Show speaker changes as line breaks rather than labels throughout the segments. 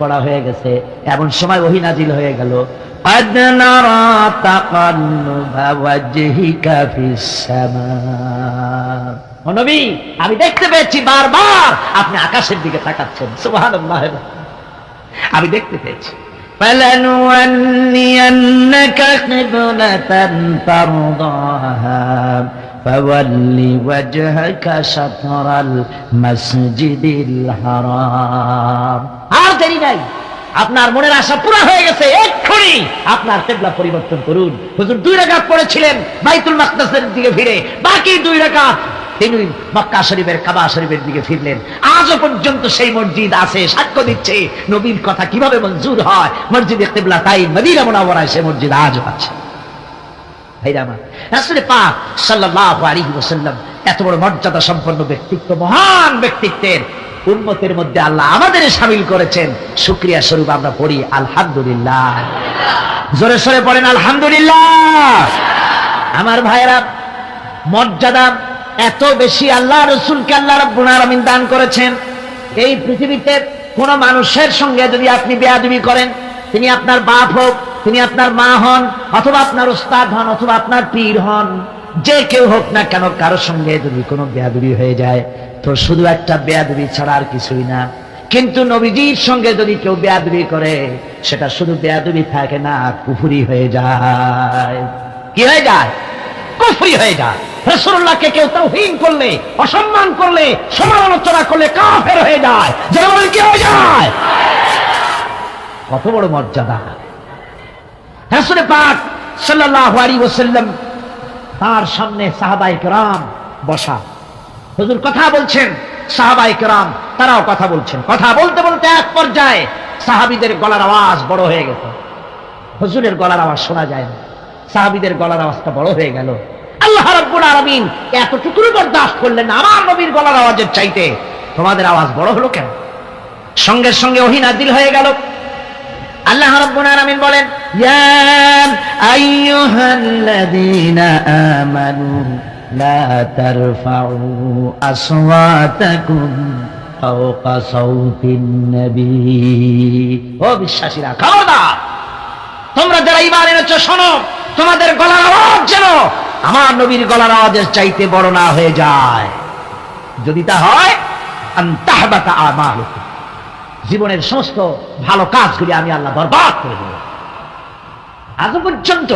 পড়া হয়ে গেছে এমন সময় ওহি নাজিল হয়ে গেল قد نرى تقلب وجهك في السماء ও নবী আমি দেখতে পেয়েছি বারবার আপনি আকাশের দিকে তাকাচ্ছেন সুবহানাল্লাহ আমি দেখতে পেয়েছি فلنولينك قبلة ترضاها فول وجهك شطر المسجد الحرام আর দেরি নাই আপনার মনের আশা পুরা হয়ে গেছে এক্ষুনি আপনার কেবলা পরিবর্তন করুন হুজুর দুই রাকাত পড়েছিলেন বাইতুল মাকদাসের দিকে ফিরে বাকি দুই রাকাত তিনি মক্কা শরীফের কাবা শরীফের দিকে ফিরলেন আজও পর্যন্ত সেই মসজিদ আছে সাক্ষ্য দিচ্ছে নবীর কথা কিভাবে মঞ্জুর হয় মসজিদে কেবলা তাই মদিনা মোনাওয়ারায় সে মসজিদ আজও আছে ভাইরা আমার রাসূলে পাক সাল্লাল্লাহু আলাইহি ওয়াসাল্লাম এত বড় মর্যাদা সম্পন্ন ব্যক্তিত্ব, মহান ব্যক্তিত্বের উন্মতের মধ্যে আল্লাহ আমাদের সামিল করেছেন। শুকরিয়া স্বরূপ আমরা পড়ি, আলহামদুলিল্লাহ। জোরে সরে পড়েন, আলহামদুলিল্লাহ। আমার ভাইয়েরা, মর্যাদা এত বেশি আল্লাহ রসুলকে আল্লাহ রাব্বুল দান করেছেন। এই পৃথিবীতে কোন মানুষের সঙ্গে যদি আপনি বেয়াদবি করেন, তিনি আপনার বাপ হোক তিনি আপনার মা হন, অথবা আপনার উস্তাদ হন, অথবা আপনার পীর হন, যে কেউ হোক না কেন কারও সঙ্গে যদি কোনো বেয়াদবি হয়ে যায়, তো শুধু একটা বেয়াদবি ছাড়া আর কিছুই না। কিন্তু নবীজির সঙ্গে যদি কেউ বেয়াদবি করে, সেটা শুধু বেয়াদবি থাকে না, কুফুরি হয়ে যায়। কি হয়ে যায়? কুফরি হয়ে যায়। রসুল্লাহকে কেউ তৌহিন করলে, অসম্মান করলে, সমালোচনা করলে কাফের হয়ে যায়। যেমন কি হয়ে যায়? কত বড় মর্যাদা। রসুল পাক সাল্লাল্লাহু আলাইহি ওয়াসাল্লাম তার সামনে সাহাবায়ে কেরাম বসা। হুজুর কথা বলছেন, সাহাবায়ে কেরাম তারাও কথা বলছেন। কথা বলতে বলতে এক পর্যায়ে সাহাবীদের গলার আওয়াজ বড় হয়ে গেছে হুজুরের গলার আওয়াজ শোনা যায় না। সাহাবীদের গলার আওয়াজটা বড় হয়ে গেল। আল্লাহ রাব্বুল আলামিন এতটুকু বরদাস্ত করলেন আমার নবীর গলার আওয়াজের চাইতে। তোমাদের আওয়াজ বড় হলো কেন? সঙ্গে সঙ্গে ওহী নাজিল হয়ে গেল। আল্লাহ রাব্বুল আলামিন বলেন, ইয়া আইয়ুহাল্লাযীনা আমানু লা তারফাউ আসওয়াতাকুম ফাওকা সাউতিন নবী। ও বিশ্বাসীরা, খবরদার, তোমরা যারা ঈমান এনেছো, শোনো, তোমাদের গলার আওয়াজ যেন আমার নবীর গলার আওয়াজের চাইতে বড় না হয়ে যায়। যদি তা হয় আন্তাহবাতা আমালুকুম। জীবনের সমস্ত ভালো কাজগুলি আমি আল্লাহ বরবাদ করে দেব। আজ পর্যন্ত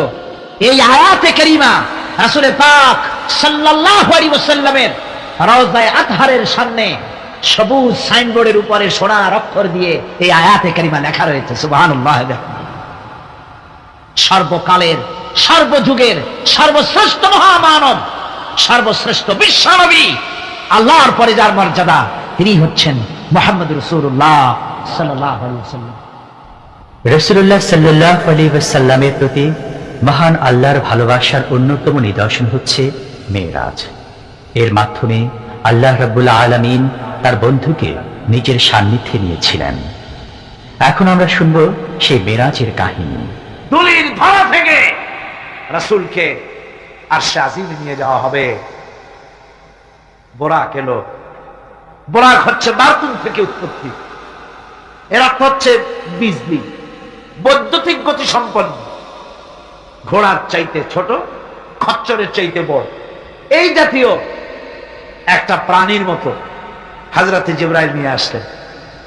এই আয়াতে করিমা রাসূলের পাক সাল্লাল্লাহু আলাইহি ওয়াসাল্লামের রওজায়ে আতহারের সামনে সবুজ সাইনবোর্ডের উপরে সোনার অক্ষর দিয়ে এই আয়াতে করিমা লেখা রয়েছে, সুবহানাল্লাহ। সর্বকালের, সর্বযুগের, সর্বশ্রেষ্ঠ মহামানব, সর্বশ্রেষ্ঠ বিশ্বনবী, আল্লাহর পরে যার মর্যাদা, তিনি হচ্ছেন মোহাম্মদ রসুল্লাহ সাল্লাহ
রসুল্লাহ সাল্লাহ আলী সাল্লামের প্রতি মহান আল্লাহর ভালোবাসার অন্যতম নিদর্শন হচ্ছে মেয়েরাজ। এর মাধ্যমে আল্লাহ রাব্বুল আলামিন তার বন্ধুকে নিজের সান্নিধ্যে নিয়েছিলেন। এখন আমরা শুনব সেই মেরাজের কাহিনী।
দুলির ধরা থেকে রাসূলকে আর সে নিয়ে যাওয়া হবে। বোরাক এলো। বোরাক হচ্ছে বারতুন থেকে উৎপত্তি। এর অর্থ হচ্ছে বিজলি, বৈদ্যুতিক গতি সম্পন্ন। ঘোড়ার চাইতে ছোট, খচ্চরের চাইতে বড়। এই জাতীয় একটা প্রাণীর মতো হাজরাতে জিব্রাইল নিয়ে আসলেন।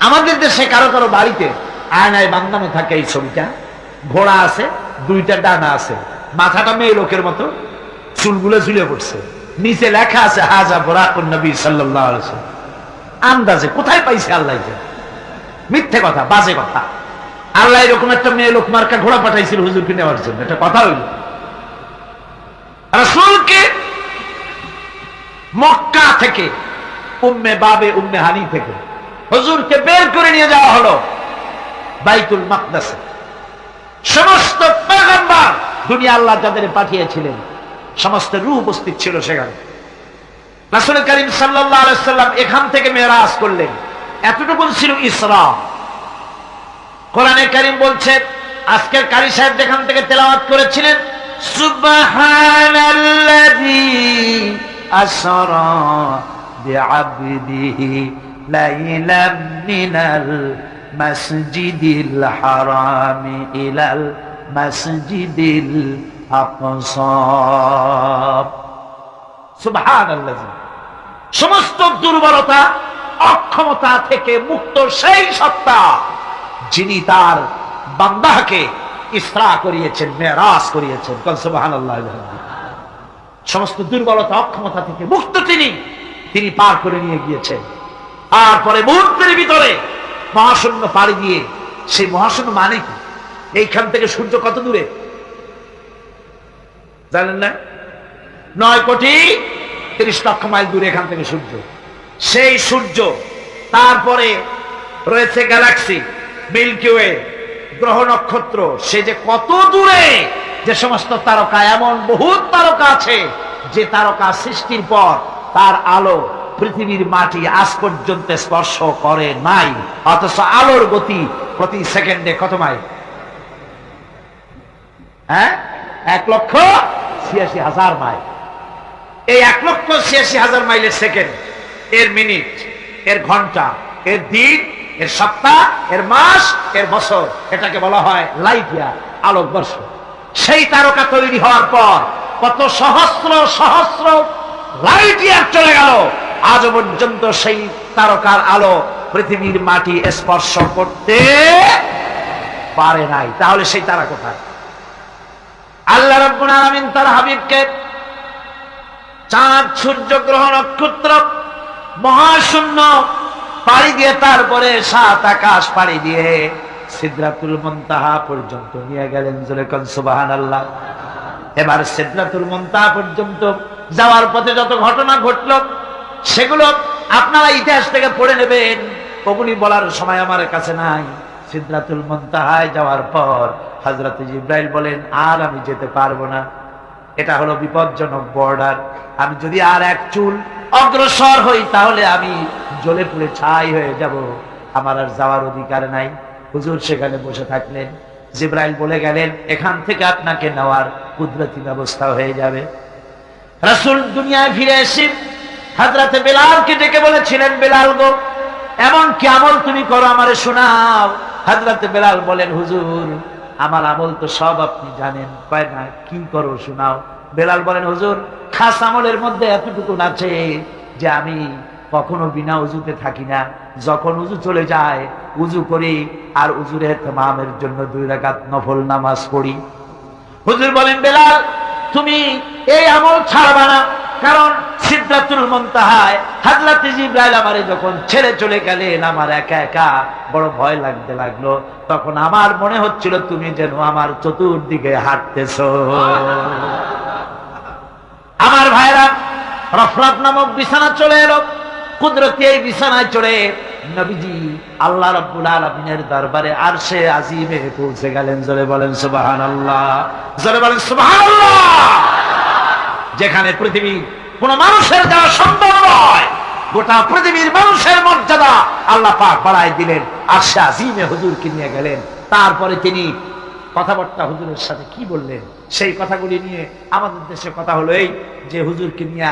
আমাদের দেশে কারও কারও বাড়িতে আয়নায় বান্দানো থাকে এই ছবিটা। ঘোড়া আছে, দুইটা ডানা আছে। মাথাটা মেয়ে লোকের মতো, চুলগুলো ঝুলে পড়ছে। নিচে লেখা আছে, হাজা বোরাকুন নবী সাল্লাল্লাহু আলাইহি ওয়াসাল্লাম। আন্দাজে কোথায় পাইছে আল্লাহ মিথ্যে কথা, বাজে কথা। আল্লাহ এরকম একটা মেয়ে লোক মার্কা ঘোড়া পাঠাইছিল হুজুরকে নেওয়ার জন্য। এটা কথা হইল। রাসূলকে মক্কা থেকে উম্মে বাবে, উম্মে হানি থেকে হুজুরকে বের করে নিয়ে যাওয়া হলো বাইতুল মাকদাসে। সমস্ত পেগম্বর দুনিয়া আল্লাহ যাদের পাঠিয়েছিলেন। সমস্ত রূপ উপস্থিত ছিল সেখানে। রাসূল করিম সাল্লাম এখান থেকে মেরাজ করলেন। এতটুকু ছিল ইসরা। কোরআনে করিম বলছে, আজকের কারি সাহেব যেখান থেকে তেলাওয়াত করেছিলেন, সুবহানাল্লাযী আসরা ইলাল মাসজিদিল আকসা। সমস্ত দুর্বলতা, অক্ষমতা থেকে মুক্ত সেই সত্তা যিনি তার বান্দাকে ইসরা করিয়েছেন, মেরাজ করিয়েছেন। সুবাহান সমস্ত দুর্বলতা, অক্ষমতা থেকে মুক্ত তিনি তিনি পার করে নিয়ে গিয়েছেন। আর পরে মুহূর্তের ভিতরে মহাশূন্য পাড়ি দিয়ে সেই মহাশূন্য মানে কি এইখান থেকে সূর্য কত দূরে? জানেন না? নয় কোটি তিরিশ লক্ষ মাইল দূরে এখান থেকে সূর্য। সেই সূর্য, তারপরে রয়েছে গ্যালাক্সি, মিল্কি ওয়ে, গ্রহ নক্ষত্র। সে যে কত দূরে, যে সমস্ত তারকা, এমন বহুত তারকা আছে, যে তারকা সৃষ্টির পর তার আলো পৃথিবীর মাটি আজ পর্যন্ত স্পর্শ করে নাই। অথচ আলোর গতি প্রতি সেকেন্ডে কত মাইল? হ্যাঁ? এক লক্ষ ছিয়াশি হাজার মাইল। এই এক লক্ষ ছিয়াশি হাজার মাইলের সেকেন্ড এর মিনিট এর ঘণ্টা, এর দিন, এর সপ্তাহ, এর মাস, এর বছর, এটাকে বলা হয় লাইট ইয়ার আলোকবর্ষ। সেই তারকা তৈরি হওয়ার পর কত সহস্র সহস্র লাইট ইয়ার চলে গেল। আজ পর্যন্ত সেই তারকার আলো পৃথিবীর মাটি স্পর্শ করতে পারে নাই। তাহলে সেই তারা কোথায়? আল্লাহ রব্বুল আলামিন তার হাবিবকে চাঁদ, সূর্য, গ্রহ, নক্ষত্র, মহাশূন্য পাড়ি দিয়ে তারপরে সাত আকাশ পাড়ি দিয়ে সিদ্ধাতুল মন্তাহা পর্যন্ত নিয়ে গেলেন জোরেকন সুবাহান আল্লাহ এবার সিদ্ধাতুল মন্তাহা পর্যন্ত যাওয়ার পথে যত ঘটনা ঘটল, সেগুলো আপনারা ইতিহাস থেকে পড়ে নেবেন। ওগুলি বলার সময় আমার কাছে নাই। সিদ্ধাতুল মন্তাহায় যাওয়ার পর হজরত জিব্রাইল বলেন, আর আমি যেতে পারব না। এটা হলো বিপজ্জনক বর্ডার। আমি যদি আর এক চুল অগ্রসর হই, তাহলে আমি জ্বলে পুড়ে ছাই হয়ে যাব। আমার আর যাওয়ার অধিকার নাই। হুজুর সেখানে বসে থাকলেন। জিব্রাইল বলে গেলেন, এখান থেকে আপনাকে নেওয়ার কুদরতি ব্যবস্থা হয়ে যাবে। রাসূল দুনিয়ায় ফিরে এসে হাজরাতে বেলালকে ডেকে বলেছিলেন, বেলাল গো, এমন কি আমল তুমি করো আমারে শোনাও? হাজরাতে বেলাল বলেন, হুজুর, আমার আমল তো সব আপনি জানেন। কয় না, কি করো শোনাও? বেলাল বলেন, হুজুর, খাস আমলের মধ্যে এতটুকু আছে যে আমি কখনো বিনা উজুতে থাকি না। যখন উজু চলে যায়, উজু করি আর উজুর এহতেমামের জন্য দুই রাকাত নফল নামাজ পড়ি। হুজুর বলেন, বেলাল, তুমি এই আমল ছাড়বা না। কারণ সিদ্ধাতুল মন্তাহায় হাজরাতে জিব্রাইল আমারে যখন ছেড়ে চলে গেলেন, আমার একা একা বড় ভয় লাগতে লাগল। তখন আমার মনে হচ্ছিল, তুমি যেন আমার চতুর্দিকে হাঁটতেছো। আমার ভাইরা, রফরাত নামক বিছানা চলে এলো। কুদরতি এই বিছানায় চড়ে নবীজি আল্লাহ রব্বুল আলমিনের দরবারে আর সে আজিমে পৌঁছে গেলেন। জোরে বলেন সুবাহান আল্লাহ জোরে বলেন সুবাহান যেখানে পৃথিবী কোন মানুষের যাওয়া সম্ভব নয়, গোটা পৃথিবীর মানুষের মর্যাদা আল্লাহ পাক বাড়াই দিলেন আর সে আজিমে হুজুরকে নিয়ে গেলেন। তারপরে তিনি কথাবার্তা হুজুরের সাথে কি বললেন? সেই কথাগুলি নিয়ে আমাদের দেশে কথা হলো এই যে হুজুরকে নিয়ে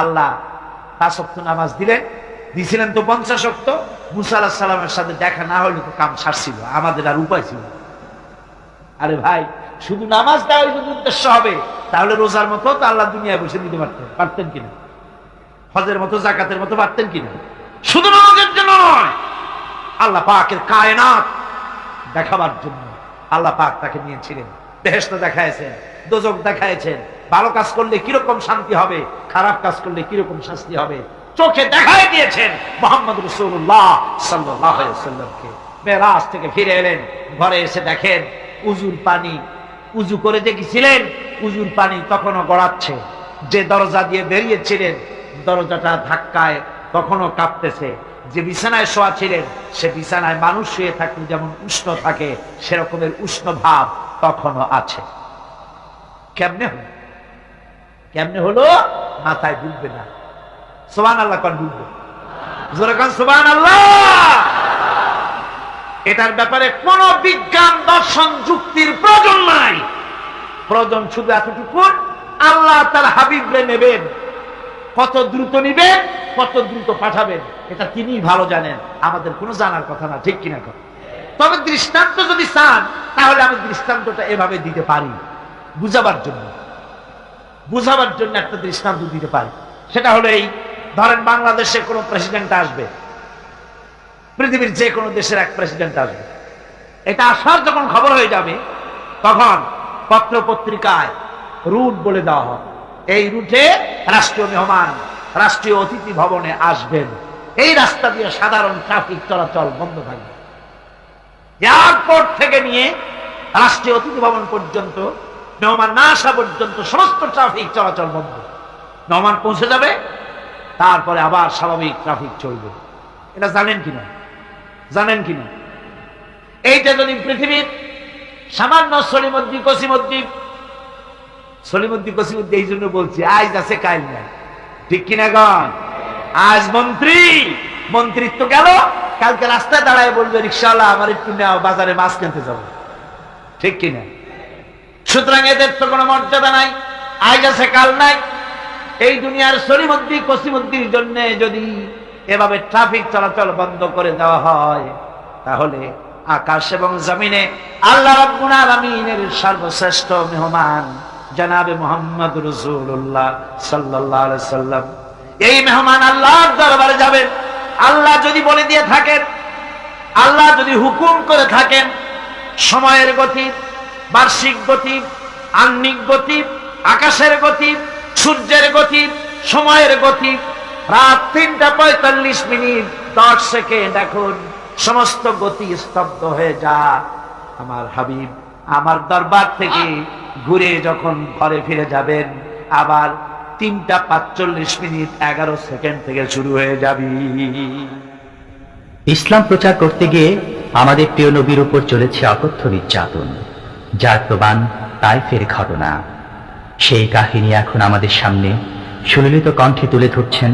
আল্লাহ পাঁচক্ত নামাজ দিলেন, দিছিলেন তো পঞ্চাশ অক্ত মুসা সাল্লামের সাথে দেখা না হলে তো কাম সারছিল, আমাদের আর উপায় ছিল আরে ভাই, শুধু নামাজ দেওয়াই যদি উদ্দেশ্য হবে, তাহলে রোজার মতো তো আল্লাহ দুনিয়ায় বসে দিতে পারতেন পারতেন কিনা? হজের মতো, জাকাতের মতো পারতেন কিনা? শুধু নামাজের জন্য নয়, আল্লাহ পাকের কায়নাত দেখাবার জন্য আল্লাহ পাক তাকে নিয়েছিলেন। বেহেস্ত দেখাইছেন, দোজক দেখাইছেন। ভালো কাজ করলে কীরকম শান্তি হবে, খারাপ কাজ করলে কীরকম শাস্তি হবে, চোখে দেখাই দিয়েছেন মোহাম্মদ রসুল্লাহ সাল্লামকে মেরাজ থেকে ফিরে এলেন, ঘরে এসে দেখেন উজুর পানি, উজু করে দেখেছিলেন, উজুর পানি তখনও গড়াচ্ছে। যে দরজা দিয়ে বেরিয়েছিলেন, দরজাটা ধাক্কায় তখনও কাঁপতেছে। যে বিছানায় শোয়া ছিলেন সে বিছানায় মানুষ শুয়ে থাকলে যেমন উষ্ণ থাকে, সেরকমের উষ্ণ ভাব তখনও আছে। কেমনে হলো? কেমনে হলো? মাথায় ডুববে না। সোবান আল্লাহ কন ডুববে। জোরে কন সোবান আল্লাহ এটার ব্যাপারে কোন বিজ্ঞান, দর্শন, যুক্তির প্রয়োজন নাই। প্রয়োজন শুধু এতটুকু আল্লাহ তার হাবিবরে নেবেন। কত দ্রুত নিবেন, কত দ্রুত পাঠাবেন, এটা তিনি ভালো জানেন। আমাদের কোনো জানার কথা না, ঠিক কিনা? তবে দৃষ্টান্ত যদি চান তাহলে আমি দৃষ্টান্তটা এভাবে দিতে পারি। বুঝাবার জন্য। বুঝাবার জন্য একটা দৃষ্টান্ত দিতে পারি। সেটা হলো এই, ধরেন বাংলাদেশে কোনো প্রেসিডেন্ট আসবে। পৃথিবীর যে কোনো দেশের এক প্রেসিডেন্ট আসবে। এটা আসার যখন খবর হয়ে যাবে, তখন পত্র পত্রিকায় রুট বলে দেওয়া হবে এই রুটে রাষ্ট্রীয় মেহমান, রাষ্ট্রীয় অতিথি ভবনে আসবেন। এই রাস্তা দিয়ে সাধারণ ট্রাফিক চলাচল বন্ধ থাকবে। এয়ারপোর্ট থেকে নিয়ে রাষ্ট্রীয় অতিথি ভবন পর্যন্ত মেহমান না আসা পর্যন্ত সমস্ত ট্রাফিক চলাচল বন্ধ। মেহমান পৌঁছে যাবে, তারপরে আবার স্বাভাবিক ট্রাফিক চলবে। এটা জানেন কিনা? জানেন কিনা? এইটা যদি পৃথিবীর সামান্য সলিমদ্দি কসিমদ্দি সলিমদ্দি কসিমদ্দি এই জন্য বলছি, আজ আছে কাল নাই। ঠিক কিনা গন আজ মন্ত্রী, মন্ত্রিত্ব গেল কালকে রাস্তায় দাঁড়ায় বলবে রিক্সাওয়ালা আমার একটু নেওয়া বাজারে মাছ কিনতে যাব। ঠিক কিনা? সুতরাং এদের তো কোনো মর্যাদা নাই, আজ আছে, কাল নাই। এই দুনিয়ার সলিমদ্দি কসিমদ্দির জন্য যদি এভাবে ট্রাফিক চলাচল বন্ধ করে দেওয়া হয়, তাহলে আকাশ এবং জমিনে আল্লাহ রাব্বুল আলামিনের সর্বশ্রেষ্ঠ মেহমান জনাবে মোহাম্মদ রসুল্লাহ আলাইহি সাল্লাম এই মেহমান আল্লাহর দরবারে যাবেন। আল্লাহ যদি বলে দিয়ে থাকেন, আল্লাহ যদি হুকুম করে থাকেন, সময়ের গতি, বার্ষিক গতি, আহ্নিক গতি, আকাশের গতি, সূর্যের গতি, সময়ের গতি, রাত তিনটা পঁয়তাল্লিশ মিনিট, দশ সেকেন্ড এখন সমস্ত গতি স্তব্ধ হয়ে যা আমার হাবিব, আমার দরবার থেকে ঘুরে যখন ঘরে ফিরে যাবেন, আবার তিনটা পাঁচচল্লিশ মিনিট, এগারো সেকেন্ড থেকে শুরু হয়ে যাবি।
ইসলাম প্রচার করতে গিয়ে আমাদের প্রিয় নবীর উপর চলেছে অকথ্য নির্যাতন, যার প্রমাণ তাইফের ঘটনা। সেই কাহিনী এখন আমাদের সামনে সুললিত কণ্ঠে তুলে ধরছেন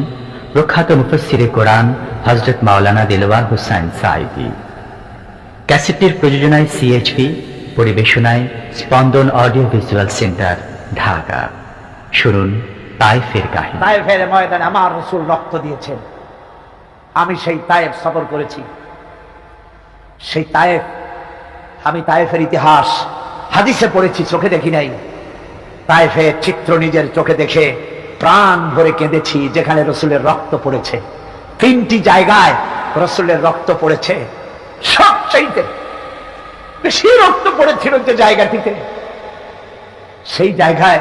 প্রখ্যাত মুফসিরে কোরআন হজরত মাওলানা দেলোয়ার হুসাইন সাইদি ক্যাসেটটির প্রযোজনায় সিএইচপি পরিবেশনায় স্পন্দন অডিও ভিজুয়াল সেন্টার, ঢাকা। শুনুন তাইফের কাহিনী।
তায়েফের ময়দানে আমার রসুল রক্ত দিয়েছেন। আমি সেই তায়েফ সফর করেছি। সেই তায়েফ আমি তায়েফের ইতিহাস হাদিসে পড়েছি, চোখে দেখি নাই। তায়েফের চিত্র নিজের চোখে দেখে প্রাণ ভরে কেঁদেছি, যেখানে রসুলের রক্ত পড়েছে। তিনটি জায়গায় রসুলের রক্ত পড়েছে। সব চাইতে বেশি রক্ত পড়েছিল যে জায়গাটিতে। সেই জায়গায়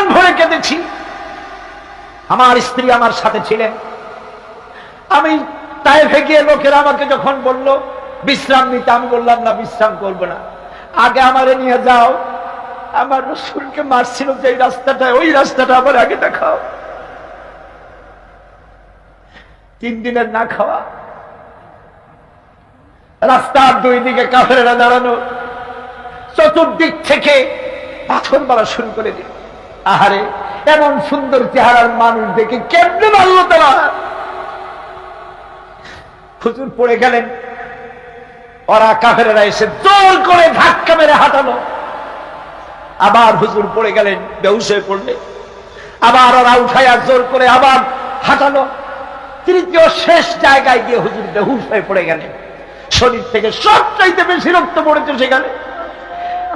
প্রাণ ভরে কেঁদেছি। আমার স্ত্রী আমার সাথে ছিলেন। আমি তাইফে গিয়ে লোকেরা আমাকে যখন বলল, বিশ্রাম নিতে, আমি বললাম, না, বিশ্রাম করব না। আগে আমারে নিয়ে যাও। আমার রসুলকে মারছিল যে রাস্তাটা ওই রাস্তাটা আমার আগে দেখাও। তিন দিনের না খাওয়া। রাস্তার দুই দিকে কাফেরা দাঁড়ানো। চতুর্দিক থেকে পাথর মারা শুরু করে দিল। আহারে, এমন সুন্দর চেহারার মানুষ দেখে কেমনে মারলো তারা? হুজুর পড়ে গেলেন, ওরা কাফেরা এসে জোর করে ধাক্কা মেরে হাঁটালো। আবার হুজুর পড়ে গেলেন হয়ে পড়লে আবার ওরা উঠাইয়া জোর করে আবার হাঁটালো। তৃতীয় শেষ জায়গায় গিয়ে হুজুর বেহুশ হয়ে পড়ে গেলেন। শরীর থেকে সব চাইতে বেশি রক্ত পড়েছে সেখানে।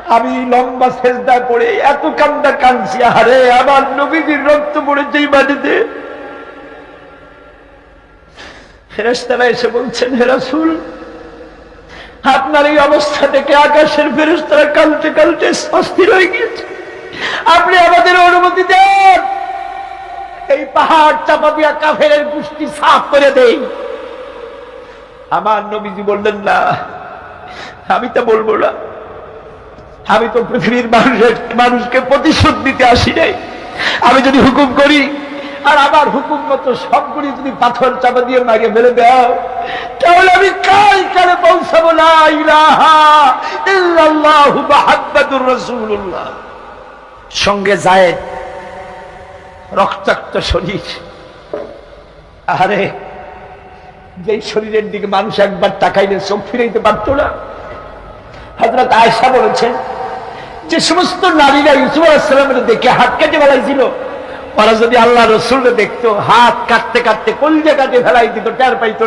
আমি লম্বা শেষদায় করে এত কান্দা কাঁদছি আরে আমার নবীজির রক্ত পড়েছে এই মাটিতে ফেরেস্তারা এসে বলছেন হেরাসুল আপনার এই অবস্থা থেকে আকাশের ফেরেস্তারা কালতে কালতে অস্থির হয়ে গিয়েছে। আপনি আমাদের অনুমতি দেন। এই পাহাড় চাপা দিয়া কাফের গোষ্ঠী সাফ করে দেই। আমার নবীজি বললেন, না, আমি তা বলব না। আমি তো পৃথিবীর মানুষের মানুষকে প্রতিশোধ দিতে আসি নাই। আমি যদি হুকুম করি, আর আমার হুকুম মতো সবগুলি যদি পাথর চাপা দিয়ে মাগে ফেলে দাও, তাহলে আমি কাল কালে পৌঁছাবো না রাসূলুল্লাহ। সঙ্গে যায় রক্তাক্ত শরীর। আরে, যেই শরীরের দিকে মানুষ একবার তাকাইলে চোখ ফিরাইতে পারতো না। হজরত আয়সা বলেছেন যে সমস্ত নারীরা ইউসুফ আলাহিসাল্লামের দেখে হাত কেটে বেলাইছিল ওরা যদি আল্লাহ রসুল দেখতো, হাত কাটতে কাটতে কলজে কাটে ফেলাই দিত, টের পাইতো।